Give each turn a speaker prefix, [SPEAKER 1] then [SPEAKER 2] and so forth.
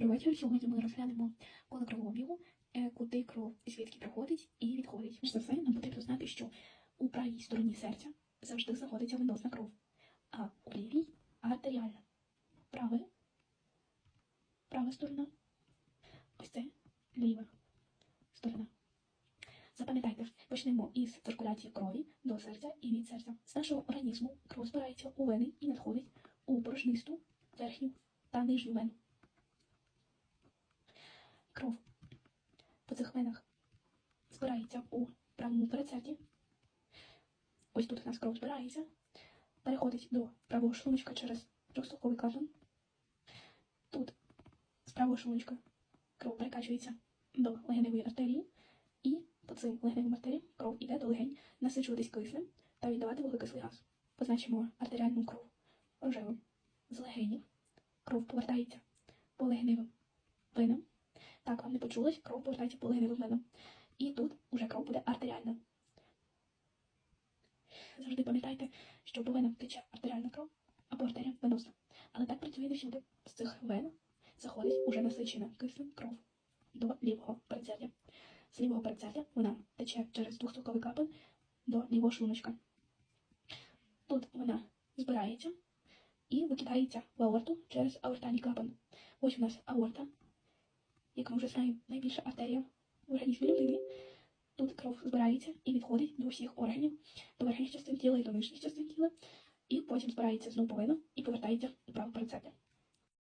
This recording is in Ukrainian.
[SPEAKER 1] Добрий вечір. Сьогодні ми розглянемо коло кровообігу, е, куди кров звідки приходить і відходить. Перш за все, нам потрібно знати, що у правій стороні серця завжди знаходиться венозна кров, а у лівій артеріальна. Праве, права сторона. Ось це ліва сторона. Запам'ятайте, почнемо із циркуляції крові до серця і від серця. З нашого організму кров збирається у вени і надходить у порожнисту верхню та нижню вену. Кров по цих венах збирається у правому передсерді. Ось тут у нас кров збирається, переходить до правого шлуночка через трьохстолковий клапан. Тут з правого шлуночка кров перекачується до легеневої артерії, і по цим легеневим артеріям кров іде до легень насичуватись киснем та віддавати вуглекислий газ. Позначимо артеріальну кров рожевим з легенів. Кров повертається по легеневим венам. Так, вам не почулось, кров повертається по легеневим венам. І тут уже кров буде артеріальна. Завжди пам'ятайте, що по венам тече артеріальна кров або артерія венозна. Але так працює не всюди. З цих вен заходить уже насичена киснем кров до лівого передсердя. З лівого передсердя вона тече через двохстолковий клапан до лівого шлуночка. Тут вона збирається і викидається в аорту через аортальний клапан. Ось у нас аорта, як ми вже знаємо, найбільша артерія в організмі людини. Тут кров збирається і відходить до всіх органів, до верхніх частин тіла і до нижніх частин тіла, і потім збирається знову повинно і повертається до правого передсердя.